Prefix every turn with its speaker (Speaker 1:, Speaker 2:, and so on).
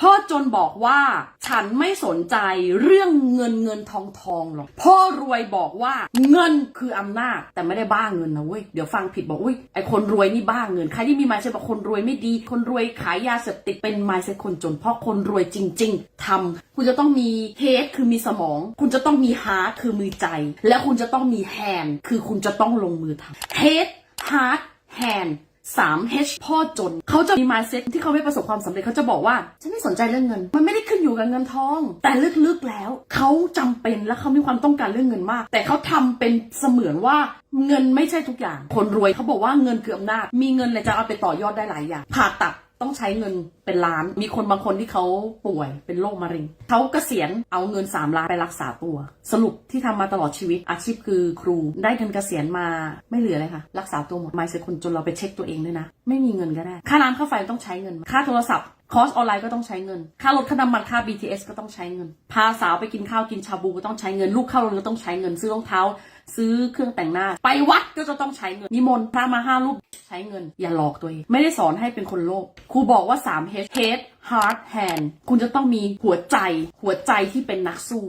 Speaker 1: พ่อจนบอกว่าฉันไม่สนใจเรื่องเงินเงินทองทองหรอกพ่อรวยบอกว่าเงินคืออำนาจแต่ไม่ได้บ้าเงินนะเว้ยเดี๋ยวฟังผิดบอกอุ้ยไอคนรวยนี่บ้าเงินใครที่มีมาเซ็ตบอกคนรวยไม่ดี คนรวยขายยาเสพติดเป็นมาเซ็ตคนจน เพราะคนรวยจริง ๆทำคุณจะต้องมีเฮดคือมีสมอง คุณจะต้องมีฮาร์ดคือมือใจ และคุณจะต้องมีแฮนคือคุณจะต้องลงมือทำเฮดฮาร์ดแฮน สาม H พ่อจน เขาจะมี mindset ที่เขาไม่ประสบความสำเร็จเขาจะบอกว่า ฉันไม่สนใจเรื่องเงิน มันไม่ได้ขึ้นอยู่กับเงินทอง แต่ลึกๆแล้ว เขาจำเป็นและเขามีความต้องการเรื่องเงินมาก แต่เขาทำเป็นเสมือนว่าเงินไม่ใช่ทุกอย่าง คนรวยเขาบอกว่าเงินคืออำนาจ มีเงินเลยจะเอาไปต่อยอดได้หลายอย่างผ่าตัด ต้องใช้เงินเป็นล้าน มีคนบางคนที่เขาป่วยเป็นโรคมะเร็ง เขาเกษียณเอาเงิน 3 ล้านไปรักษาตัว สรุปที่ทำมาตลอดชีวิตอาชีพคือครู ได้เงินเกษียณมาไม่เหลือเลยค่ะ รักษาตัวหมด ไม่เสียคนจนเราไปเช็คตัวเองด้วยนะ ไม่มีเงินก็ได้ ค่าน้ำค่าไฟต้องใช้เงิน ค่าโทรศัพท์คอร์สออนไลน์ก็ต้องใช้เงิน ค่ารถค่าน้ำมันค่า BTS ก็ต้องใช้เงิน พาสาวไปกินข้าวกินชาบูก็ต้องใช้เงิน ลูกเข้าโรงเรียนก็ต้องใช้เงิน ซื้อรองเท้า ซื้อเครื่องแต่งหน้า ไปวัดก็จะต้องใช้เงินนิมนต์พระมาห้ารูปใช้เงิน อย่าหลอกตัวเอง ไม่ได้สอนให้เป็นคนโลภครูบอกว่า 3 H head heart hand คุณจะต้องมีหัวใจ หัวใจที่เป็นนักสู้